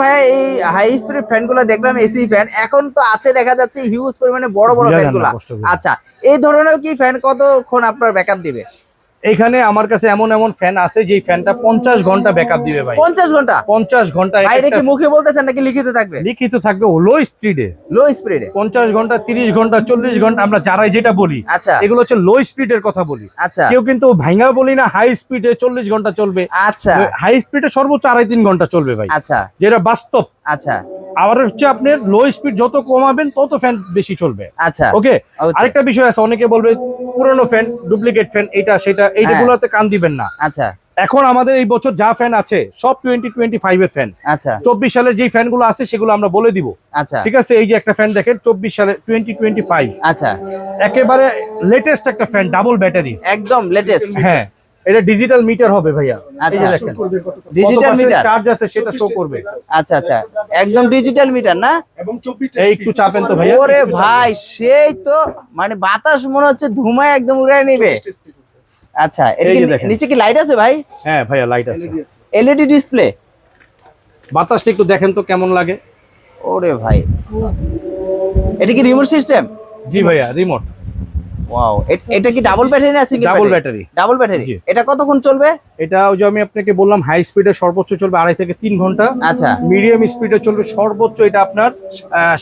ভাই এই high speed ফ্যানগুলো দেখলাম এসি ফ্যান এখন তো আছে দেখা যাচ্ছে হিউজ পরিমাণে বড় বড় বুঝা ফ্যান যায় না গুলা। কষ্ট করে। আচ্ছা এই ধরনের কি ফ্যান কতক্ষণ আপনার ব্যাকআপ দিবে? এখানে আমার কাছে এমন এমন ফ্যান আছে যে ফ্যানটা পঞ্চাশ ঘণ্টা ব্যাকআপ দিবে ভাই। পঞ্চাশ ঘণ্টা? পঞ্চাশ ঘণ্টা এটা কি মুখে বলতেছেন নাকি লিখিত থাকবে? লিখিত থাকবে লো স্পিডে লো স্পিডে পঞ্চাশ ঘণ্টা তিরিশ ঘণ্টা চল্লিশ ঘণ্টা আমরা যারাই যেটা বলি আচ্ছা। এগুলো হচ্ছে লো স্পিডের কথা বলি। আচ্ছা। কেউ কিন্তু ভাঙা বলি না হাই স্পিডে চল্লিশ ঘণ্টা চলবে। আচ্ছা। হাই স্পিডে সর্বোচ্চ আড়াই তিন ঘণ্টা চলবে ভাই। আচ্ছা। যেটা বাস্তব। আচ্ছা। আবার হচ্ছে আপনার লো স্পিড যত কমাবেন তত ফ্যান বেশি চলবে। আচ্ছা। ওকে। আরেকটা বিষয় আছে অনেকে বলবে পুরনো ফ্যান ডুপ্লিকেট ফ্যান এটা সেটা এইগুলোতে কান দিবেন না। আচ্ছা। এখন আমাদের এই বছর যা ফ্যান আছে সব টোয়েন্টি টোয়েন্টি ফাইভ এর ফ্যান আচ্ছা। চব্বিশ সালের যে ফ্যানগুলো আছে সেগুলো আমরা বলে দিব। আচ্ছা। ঠিক আছে? এই যে একটা ফ্যান দেখেন চব্বিশ সালে টোয়েন্টি টোয়েন্টি ফাইভ আচ্ছা। একেবারে লেটেস্ট একটা ফ্যান ডাবল ব্যাটারি একদম লেটেস্ট হ্যাঁ। এটা ডিজিটাল মিটার হবে ভাইয়া। আচ্ছা। দেখেন ডিজিটাল মিটার চার্জ আছে সেটা শো করবে। আচ্ছা আচ্ছা। একদম ডিজিটাল মিটার না? এবং 24 এই একটু চাপেন তো ভাইয়া। ওরে ভাই সেই তো মানে বাতাস মনে হচ্ছে ধুমায় একদম উড়ায় নেবে। আচ্ছা এটা কি দেখেন। নিচে কি লাইট আছে ভাই? হ্যাঁ ভাইয়া লাইট আছে। এলইডি ডিসপ্লে বাতাসটা একটু দেখেন তো কেমন লাগে। ওরে ভাই। এটা কি রিমোট সিস্টেম জি ভাইয়া রিমোট ওয়াও এটা কি ডাবল ব্যাটারি না single double battery double battery এটা কতক্ষণ চলবে? এটা ওই যে আমি আপনাকে বললাম হাই স্পিডে সর্বোচ্চ চলবে আড়াই থেকে তিন ঘণ্টা। আচ্ছা। মিডিয়াম স্পিডে চলবে সর্বোচ্চ এটা আপনার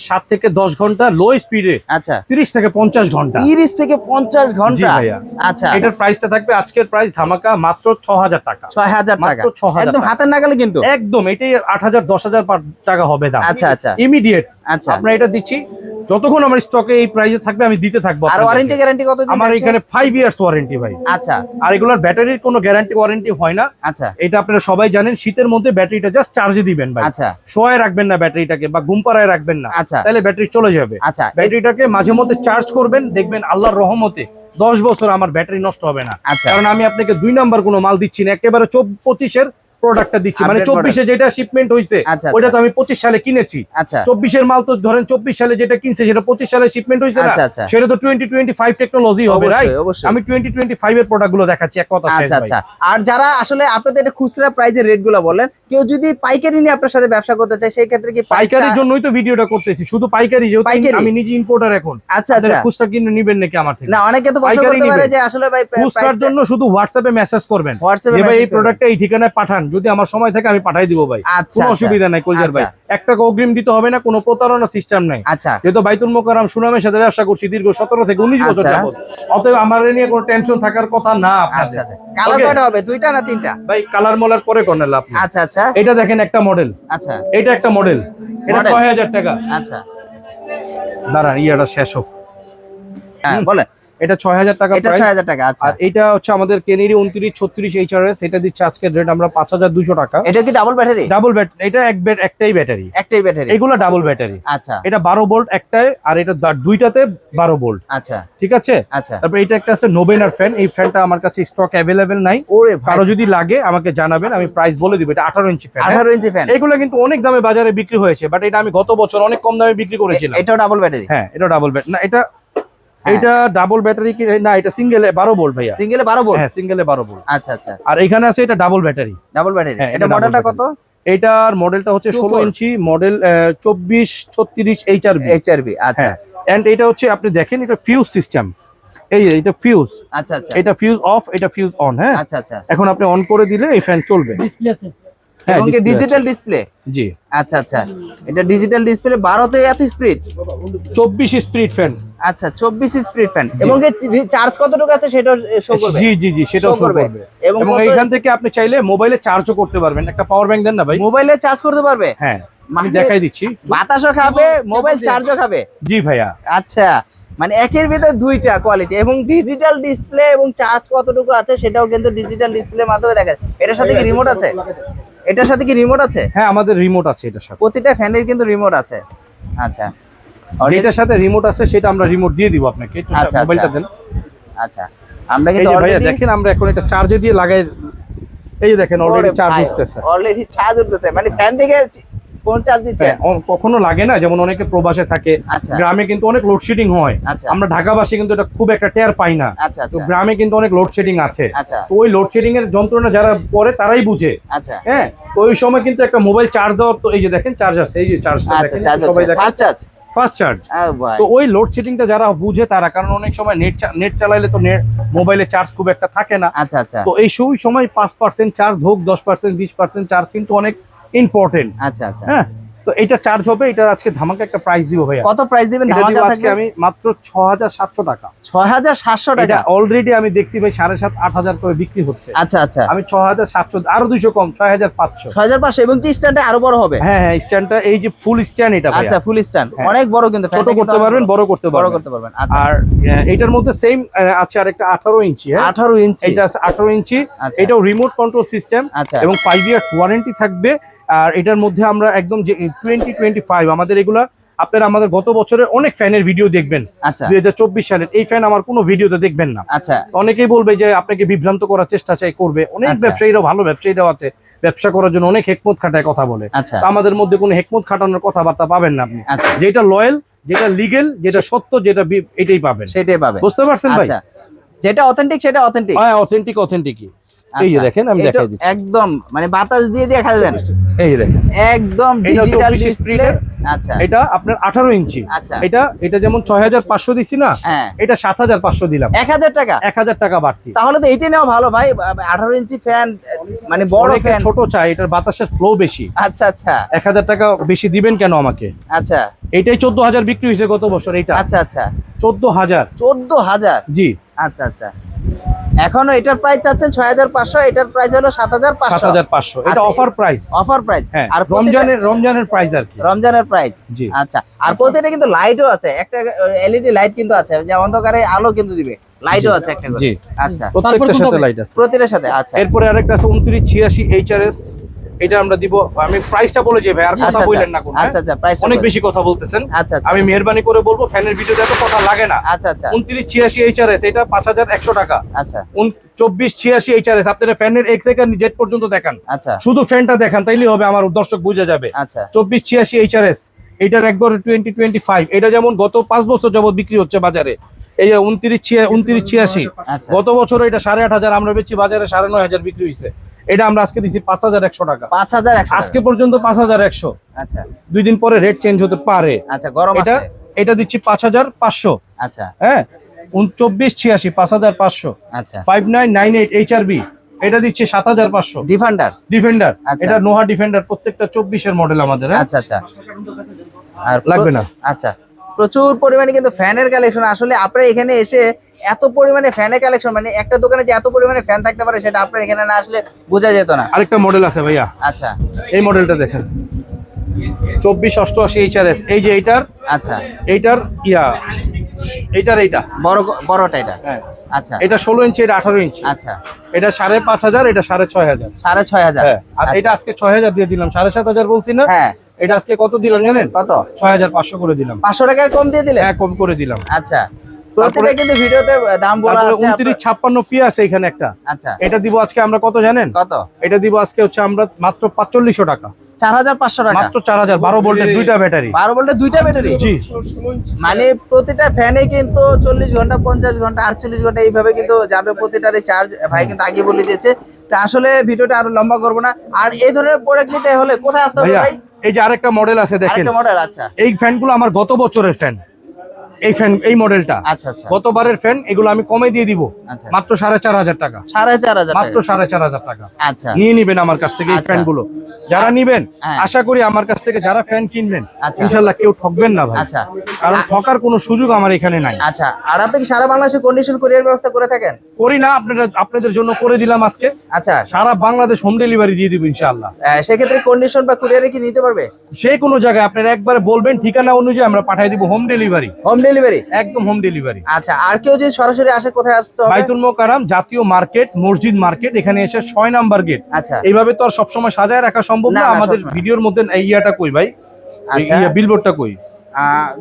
সাত থেকে দশ ঘণ্টা লো স্পিডে আচ্ছা। তিরিশ থেকে পঞ্চাশ ঘণ্টা। 30 থেকে 50 ঘণ্টা? ভাইয়া। আচ্ছা। এটার প্রাইসটা থাকবে আজকের প্রাইস ধামাকা মাত্র ছ হাজার টাকা। 6000 টাকা মাত্র 6000 একদম হাতের নাগালে কিন্তু? একদম এটাই আট হাজার দশ হাজার টাকা হবে দাম। আচ্ছা আচ্ছা। ইমিডিয়েট আচ্ছা। আপনার এটা দিচ্ছি যতক্ষণ আমার স্টকে এই প্রাইসে থাকবে আমি দিতে থাকব আর ওয়ারেন্টি গ্যারান্টি কত দিন আমার এখানে ফাইভ ইয়ার্স ওয়ারেন্টি ভাই। আচ্ছা। আর এগুলোর ব্যাটারির কোনো গ্যারান্টি ওয়ারেন্টি হয় না। আচ্ছা। এটা আপনারা সবাই জানেন শীতের মধ্যে ব্যাটারিটা জাস্ট চার্জে দিবেন ভাই। আচ্ছা। শোয়ায় রাখবেন না ব্যাটারিটাকে বা ঘুম পাড়ায় রাখবেন না। আচ্ছা। তাহলে ব্যাটারি চলে যাবে। আচ্ছা। ব্যাটারিটাকে মাঝে মধ্যে চার্জ করবেন দেখবেন আল্লাহর রহমতে দশ বছর আমার ব্যাটারি নষ্ট হবে না। আচ্ছা। কারণ আমি আপনাকে দুই নাম্বার কোনো মাল দিচ্ছি না একেবারে পঁচিশের প্রোডাক্টটা দিচ্ছি। মানে চব্বিশে যেটা শিপমেন্ট হয়েছে আচ্ছা, ওইটা তো আমি পঁচিশ সালে কিনেছি। আচ্ছা। চব্বিশের মাল তো ধরেন চব্বিশ সালে যেটা কিনছে সেটা পঁচিশ সালে শিপমেন্ট হয়েছে না? আচ্ছা আচ্ছা। সেটা তো টোয়েন্টি টোয়েন্টি ফাইভ টেকনোলজি হবে রাইট আমি টোয়েন্টি টোয়েন্টি ফাইভ এর প্রোডাক্টগুলো দেখাচ্ছি এক কথা আচ্ছা আচ্ছা। আর যারা আসলে আপনাদের এটা খুচরা প্রাইজের রেটগুলো বলেন কেউ যদি পাইকারি নিয়ে আপনার সাথে ব্যবসা করতে চায় সেই ক্ষেত্রে কি পাইকারির জন্যই তো ভিডিওটা করতেছি শুধু পাইকারি যেহেতু? আমি নিজে ইম্পোর্টার এখন। আচ্ছা আচ্ছা। খুচরা কিনে নিবেন নাকি আমার থেকে? না অনেকে তো পাইকারি করতে পারে। যে আসলে ভাই খুচরার জন্য শুধু হোয়াটসঅ্যাপে মেসেজ করবেন। হোয়াটসঅ্যাপে ভাই এই প্রোডাক্টটা এই ঠিকানায় পাঠান। যদি আমার সময় থাকে আমি পাঠাই দিব ভাই। আচ্ছা কোনো আচ্ছা, অসুবিধা নাই কলজার ভাই আচ্ছা। এক টাকা অগ্রিম দিতে হবে না কোনো প্রতারণা সিস্টেম নাই। আচ্ছা। যেহেতু বাইতুল মোকাররম সুনামের সাথে ব্যবসা করছি দীর্ঘ সতেরো থেকে উনিশ বছর। যাবত অতএব আমার নিয়ে কোনো টেনশন থাকার কথা না আচ্ছা আচ্ছা। Colour Okay? কয়টা হবে দুইটা না তিনটা? ভাই কালার মলার পরে আপনি আচ্ছা আচ্ছা। এটা দেখেন একটা মডেল আচ্ছা। এটা একটা মডেল এটা ছয় হাজার টাকা। আচ্ছা। দাঁড়ান ইয়েটা শেষ হোক। হ্যাঁ বলেন। এটা ছয় হাজার টাকা এটা price। ছয় হাজার টাকা আচ্ছা। আর এটা হচ্ছে আমাদের কেনেরি উনত্রিশ ছত্রিশ এইচআরএস এটা দিচ্ছে আজকের রেট আমরা পাঁচ হাজার দুশো টাকা। এটা কি ডাবল ব্যাটারি ডাবল ব্যাটারি এটা এক ব্যাট একটাই ব্যাটারি একটাই ব্যাটারি এগুলো ডাবল ব্যাটারি আচ্ছা। এটা বারো ভোল্ট একটাই আর এটা দুইটাতে বারো ভোল্ট আচ্ছা। ঠিক আছে? আচ্ছা। তারপর এটা একটা আছে নোবেনার ফ্যান এই ফ্যানটা আমার কাছে স্টক অ্যাভেলেবেল নাই। ওরে কারও যদি লাগে আমাকে জানাবেন আমি প্রাইস বলে দিব। এটা আঠারো ইঞ্চি ফ্যান আঠারো ইঞ্চি ফ্যান এগুলো কিন্তু অনেক দামে বাজারে বিক্রি হয়েছে বাট এটা আমি গত বছর অনেক কম দামে বিক্রি করেছিলাম। এটা ডাবল ব্যাটারি হ্যাঁ এটা ডাবল ব্যাট না এটা। এটা ডাবল ব্যাটারি কি? না এটা সিঙ্গেলে বারো ভোল্ট ভাইয়া। সিঙ্গেলে বারো ভোল্ট হ্যাঁ সিঙ্গেলে বারো ভোল্ট আচ্ছা আচ্ছা। আর এখানে আছে এটা ডাবল ব্যাটারি ডাবল ব্যাটারি হ্যাঁ, এটা মডেলটা কত? এটার মডেলটা হচ্ছে Two ষোলো four। ইঞ্চি মডেল চব্বিশ ছত্রিশ এইচআরবি এইচআরবি আচ্ছা। হ্যাঁ এন্ড এটা হচ্ছে আপনি দেখেন এটা ফিউজ সিস্টেম এই এটা ফিউজ আচ্ছা আচ্ছা। এটা ফিউজ অফ এটা ফিউজ অন হ্যাঁ। আচ্ছা আচ্ছা। এখন আপনি অন করে দিলে এই ফ্যান চলবে। হ্যাঁ এবং ডিজিটাল ডিসপ্লে জি। আচ্ছা আচ্ছা। এটা ডিজিটাল ডিসপ্লে বারোতে এত স্পিড চব্বিশ স্পিড ফ্যান আচ্ছা স্পিড ফ্যান এবং চার্জ কতটুকু আছে সেটা শো করবে? জি জি জি সেটাও Show শো করবে। করবে। এবং এবং এইখান থেকে আপনি চাইলে মোবাইলে চার্জও করতে পারবেন। একটা পাওয়ার ব্যাংক দেন না ভাই? মোবাইলে চার্জ করতে পারবে? হ্যাঁ আমি মানে- দেখাই দিচ্ছি। বাতাসও খাবে মোবাইল চার্জও খাবে? জি ভাইয়া। আচ্ছা মানে একের ভিতরে দুইটা কোয়ালিটি এবং ডিজিটাল ডিসপ্লে এবং চার্জ কতটুকু আছে সেটাও কিন্তু ডিজিটাল ডিসপ্লের মাধ্যমে দেখা যায় এটার সাথে কি রিমোট আছে? এটার সাথে কি রিমোট আছে? হ্যাঁ আমাদের রিমোট আছে এটার সাথে। প্রতিটা ফ্যানের কিন্তু রিমোট আছে। আচ্ছা। এটার সাথে রিমোট আছে সেটা আমরা রিমোট দিয়ে দিব আপনাকে। একটু আচ্ছা, মোবাইলটা আচ্ছা। দেন। আচ্ছা। আমরা কিন্তু অলরেডি দেখেন আমরা এখন এটা চার্জে দিয়ে লাগাই এই যে দেখেন অলরেডি চার্জ উঠতেছে। অলরেডি চার্জ উঠতেছে। মানে ফ্যান থেকে ফোন চার্জ হ্যাঁ, কখনো লাগে না যেমন অনেকে প্রবাসে থাকে আচ্ছা। গ্রামে কিন্তু অনেক লোডশেডিং হয়। আচ্ছা। আমরা ঢাকাবাসী কিন্তু এটা খুব একটা টের পাই না। আচ্ছা তো গ্রামে কিন্তু অনেক লোডশেডিং আছে। তো ওই লোডশেডিং এর যন্ত্রণা যারা পরে তারাই বুঝে। হ্যাঁ ওই সময় কিন্তু একটা মোবাইল চার্জ দেওয়ার তো এই যে দেখেন চার্জ আছে এই যে চার্জটা আচ্ছা দেখেন চার্জ সবাই দেখেন। ফাস্ট চার্জ ফার্স্ট চার্জ তো ওই লোডশেডিংটা যারা বুঝে তারা কারণ অনেক সময় নেট নেট চালাইলে তো নেট মোবাইলে চার্জ খুব একটা থাকে না। আচ্ছা আচ্ছা। তো এই সময় পাঁচ পার্সেন্ট চার্জ হোক দশ পার্সেন্ট বিশ পার্সেন্ট চার্জ কিন্তু অনেক ইম্পর্টেন্ট আচ্ছা আচ্ছা। হ্যাঁ? তো এটা চার্জ হবে এটার আজকে ধামাকা একটা প্রাইস দিব ভাইয়া। কত প্রাইস দিবেন? ধামাকা আজকে আমি মাত্র ছ হাজার সাতশো টাকা। ছয় হাজার সাতশো এটা টাকা অলরেডি আমি দেখছি ভাই সাড়ে সাত আট হাজার করে বিক্রি হচ্ছে। আচ্ছা আচ্ছা। আমি ছ হাজার সাতশো আরও দুইশো কম ছয় হাজার পাঁচশো। ছয় হাজার পাঁচশো এবং কি স্ট্যান্ডটা আরও বড় হবে? হ্যাঁ হ্যাঁ স্ট্যান্ডটা এই যে ফুল স্ট্যান্ড এটা আচ্ছা ফুল স্ট্যান্ড। অনেক বড় কিন্তু ছোট করতে পারবেন বড়। করতে বড় করতে পারবেন আচ্ছা। আর এটার মধ্যে সেম আছে আরেকটা আঠারো ইঞ্চি হ্যাঁ? আঠারো ইঞ্চি। এটা আছে আঠারো ইঞ্চি। আচ্ছা। এটাও রিমোট কন্ট্রোল সিস্টেম আচ্ছা। এবং ফাইভ ইয়ার্স ওয়ারেন্টি থাকবে। আর এটার মধ্যে আমরা একদম যে টোয়েন্টি টোয়েন্টি ফাইভ আমাদের এগুলা আপনারা আমাদের গত বছরের অনেক ফ্যানের ভিডিও দেখবেন। আচ্ছা। দুই হাজার চব্বিশ সালের এই ফ্যান আমার কোনো ভিডিওতে দেখবেন না। আচ্ছা। অনেকেই বলবে যে আপনাকে বিভ্রান্ত করার চেষ্টা চাই করবে। অনেক আচ্ছা। ব্যবসায়ীরাও ভালো ব্যবসায়ীরাও আছে ব্যবসা করার জন্য অনেক হেকমত খাটায় কথা বলে। আচ্ছা। আমাদের মধ্যে কোনো হেকমত খাটানোর কথাবার্তা পাবেন না আপনি। আচ্ছা। যেটা লয়াল যেটা লিগেল যেটা সত্য যেটা এটাই পাবেন। সেটাই পাবেন। বুঝতে পারছেন ভাই? যেটা অথেন্টিক সেটা অথেন্টিক হ্যাঁ অথেন্টিক অথেন্টিকই এই যে দেখেন আমি দেখাই দিচ্ছি। একদম মানে বাতাস দিয়ে দিয়ে খাবেন এই দেখেন। একদম এটা ডিজিটাল ডিসপ্লে আচ্ছা। এটা আপনার আঠারো ইঞ্চি। আচ্ছা। এটা এটা যেমন ছয় হাজার পাঁচশো দিছি না হ্যাঁ। এটা সাত হাজার পাঁচশো দিলাম। এক হাজার টাকা? এক হাজার টাকা বাড়তি। তাহলে তো এটাই নেওয়া ভালো ভাই আঠারো ইঞ্চি ফ্যান মানে বড় ফ্যান ছোট চাই এটার বাতাসের ফ্লো বেশি। আচ্ছা আচ্ছা। এক হাজার টাকা বেশি দিবেন কেন আমাকে? আচ্ছা। চোদ্দ হাজার বিক্রি হয়েছে গত বছর এইটা। আচ্ছা আচ্ছা। চোদ্দ হাজার। চোদ্দ হাজার? জি। আচ্ছা আচ্ছা। এখনও এটার প্রাইস চাচ্ছেন ছয় হাজার পাঁচশো এটার প্রাইস হলো সাত হাজার সাত পাঁচশো হাজার পাঁচশো। এটা অফার প্রাইস অফার প্রাইস আর রমজানের রমজানের প্রাইস আর কি। রমজানের প্রাইস জি। আচ্ছা আর প্রতিটা কিন্তু লাইটও আছে। একটা এলইডি লাইট কিন্তু আছে। যে অন্ধকারে আলো কিন্তু দিবে। লাইটও আছে একটা জি। আচ্ছা। প্রত্যেকটার সাথে লাইট আছে। প্রতিটার সাথে আচ্ছা। এরপরে আরেকটা আছে উনত্রিশ ছিয়াশি এইচআরএস এটা আমরা দিব। আমি প্রাইসটা বলে যাই ভাই আর কথা আচ্ছা, বললেন না কোনো হ্যাঁ? আচ্ছা আচ্ছা প্রাইস অনেক বেশি কথা বলতেছেন। আচ্ছা আচ্ছা। আমি মেহরবানি করে বলব ফ্যানের ভিডিওতে এত কথা লাগে না। আচ্ছা আচ্ছা। এইচআরএস এটা পাঁচ হাজার একশো টাকা। আচ্ছা। এইচআরএস আপনারা ফ্যানের এক থেকে জেড পর্যন্ত দেখান। আচ্ছা। শুধু ফ্যানটা দেখান তাইলে হবে আমার দর্শক বুঝে যাবে। আচ্ছা। চব্বিশ ছিয়াশি এইচআরএস এটার একবার টোয়েন্টি টোয়েন্টি ফাইভ এটা যেমন গত পাঁচ বছর যাবত বিক্রি হচ্ছে বাজারে এই যে উনত্রিশ ছিয়া উনত্রিশ ছিয়াশি। আচ্ছা। গত বছর এটা সাড়ে আট হাজার আমরা বেচি বাজারে সাড়ে নয় হাজার বিক্রি হয়েছে এটা আমরা আজকে দিচ্ছি পাঁচ হাজার একশো টাকা। পাঁচ হাজার একশো আজকে পর্যন্ত পাঁচ হাজার একশো। আচ্ছা। দুই দিন পরে রেট চেঞ্জ হতে পারে। আচ্ছা গরম এটা আছে। এটা দিচ্ছি পাঁচ হাজার পাঁচশো। আচ্ছা। হ্যাঁ? চব্বিশ ছিয়াশি পাঁচ হাজার পাঁচশো। আচ্ছা। Five nine nine eight H R B এটা দিচ্ছি সাত হাজার পাঁচশো। ডিফান্ডার ডিফেন্ডার আচ্ছা। এটা নোহা ডিফেন্ডার প্রত্যেকটা চব্বিশের মডেল আমাদের হ্যাঁ? আচ্ছা আচ্ছা। আর লাগবে না। আচ্ছা। প্রচুর পরিমাণে কিন্তু ফ্যানের কালেকশন আসলে আপনার এখানে এসে এত পরিমাণে ফ্যানের কালেকশন মানে একটা দোকানে যে এত পরিমাণে ফ্যান থাকতে পারে সেটা আপনার এখানে না আসলে বোঝা যেত না। আরেকটা মডেল আছে ভাইয়া। আচ্ছা। এই মডেলটা দেখেন। চব্বিশ অষ্টআশি এইচ আর এস এই যে এইটার আচ্ছা। এইটার ইয়া এইটার এইটা। বড় বড়টা এটা? হ্যাঁ। আচ্ছা। এটা ষোলো ইঞ্চি এটা আঠারো ইঞ্চি। আচ্ছা। এটা সাড়ে পাঁচ হাজার এটা সাড়ে ছয় হাজার। সাড়ে ছয় হাজার। হ্যাঁ। আর আচ্ছা। এটা আজকে ছয় হাজার দিয়ে দিলাম। সাড়ে সাত হাজার বলছি না? হ্যাঁ। এটা আজকে কত দিলাম জানেন? কত? ছয় হাজার পাঁচশো করে দিলাম। পাঁচশো টাকার কম দিয়ে দিলে হ্যাঁ কম করে দিলাম। আচ্ছা। প্রতিটা কিন্তু ভিডিওতে দাম বলা আছে উনত্রিশ আপনার- ছাপ্পান্ন পি আছে এখানে একটা। আচ্ছা। এটা দিব আজকে আমরা কত জানেন? কত? এটা দিব আজকে হচ্ছে আমরা মাত্র পাঁচচল্লিশশো টাকা। চার হাজার পাঁচশো টাকা। মাত্র ভোল্টের দুইটা ব্যাটারি। দুইটা ব্যাটারি? জি। মানে প্রতিটা ফ্যানে কিন্তু চল্লিশ ঘণ্টা পঞ্চাশ ঘণ্টা আটচল্লিশ ঘণ্টা এইভাবে কিন্তু যাবে প্রতিটারে চার্জ ভাই কিন্তু আগে বলে দিয়েছে। তা আসলে ভিডিওটা আরও লম্বা করব না। আর এই ধরনের প্রোডাক্ট নিতে হলে কোথায় আসতে হবে ভাই? এই যে আরেকটা মডেল আছে দেখেন। আরেকটা মডেল আচ্ছা। এই ফ্যানগুলো আমার গত বছরের ফ্যান এই ফ্যান এই মডেলটা আচ্ছা আচ্ছা। গতবারের ফ্যান এগুলো আমি কমে দিয়ে দিব। আচ্ছা। মাত্র সাড়ে চার হাজার টাকা। সাড়ে চার হাজার মাত্র সাড়ে চার হাজার টাকা। আচ্ছা। নিয়ে নিবেন আমার কাছ থেকে এই আচ্ছা। ফ্যানগুলো যারা নিবেন হ্যাঁ। আশা করি আমার কাছ থেকে যারা ফ্যান কিনবেন আচ্ছা। ইনশাল্লাহ কেউ ঠকবেন না ভাই। আচ্ছা। কারণ ঠকার কোনো সুযোগ আমার এখানে নাই। আচ্ছা। আর আপনি কি সারা বাংলাদেশে কন্ডিশন কুরিয়ার ব্যবস্থা করে থাকেন? করি না আপনারা আপনাদের জন্য করে দিলাম আজকে। আচ্ছা। সারা বাংলাদেশ হোম ডেলিভারি দিয়ে দিব ইনশাআল্লাহ। সেক্ষেত্রে কন্ডিশন বা কুরিয়ারে কি নিতে পারবে? যে কোনো জায়গায় আপনারা একবার বলবেন ঠিকানা অনুযায়ী আমরা পাঠিয়ে দিব হোম ডেলিভারি হোম ডেলিভারি একদম হোম ডেলিভারি আচ্ছা আর কেউ যদি সরাসরি আসে কোথায় আসতে হবে? বাইতুল মোকারাম জাতীয় মার্কেট মসজিদ মার্কেট এখানে এসে ছয় নাম্বার গেট আচ্ছা। এইভাবে তো আর সবসময় সাজায় রাখা সম্ভব না, আমাদের ভিডিওর মধ্যে এই ইয়াটা কই ভাই? আচ্ছা। বিলবোর্ডটা কই?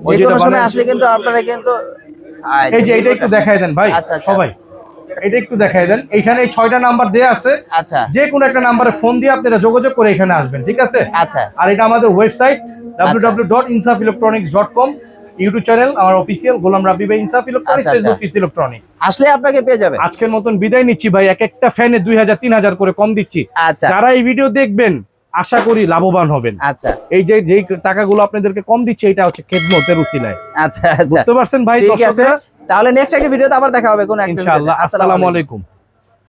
যে কোনো সময় আসলে কিন্তু আপনারা কিন্তু এই যে এটা একটু দেখাই দেন ভাই। আচ্ছা, আচ্ছা। সবাই এটা একটু দেখাই দেন। এখানে ছয়টা নাম্বার দেয়া আছে। আচ্ছা। যে কোনো একটা নাম্বারে ফোন দিয়ে আপনারা যোগাযোগ করে এখানে আসবেন ঠিক আছে? আচ্ছা। আর এটা আমাদের ওয়েবসাইট www.insafilectronics.com ইউটিউব চ্যানেল আমার অফিসিয়াল গোলাম রাব্বি ভাই ইনসাফ ইলেকট্রনিক্স। ফেসবুক ইস ইলেকট্রনিক্স আসলে আপনাকে পেয়ে যাবে আজকের মতন বিদায় নিচ্ছি ভাই এক একটা ফ্যানে দুই হাজার তিন হাজার করে কম দিচ্ছি। আচ্ছা। যারা এই ভিডিও দেখবেন আশা করি লাভবান হবেন। আচ্ছা। এই যে যেই টাকাগুলো আপনাদেরকে কম দিচ্ছে এটা হচ্ছে খেদমতের উচিলায়। আচ্ছা আচ্ছা। বুঝতে পারছেন ভাই দর্শকরা? তাহলে নেক্সট একটা ভিডিওতে আবার দেখা হবে কোন একটা ইনশাআল্লাহ। আসসালামু আলাইকুম।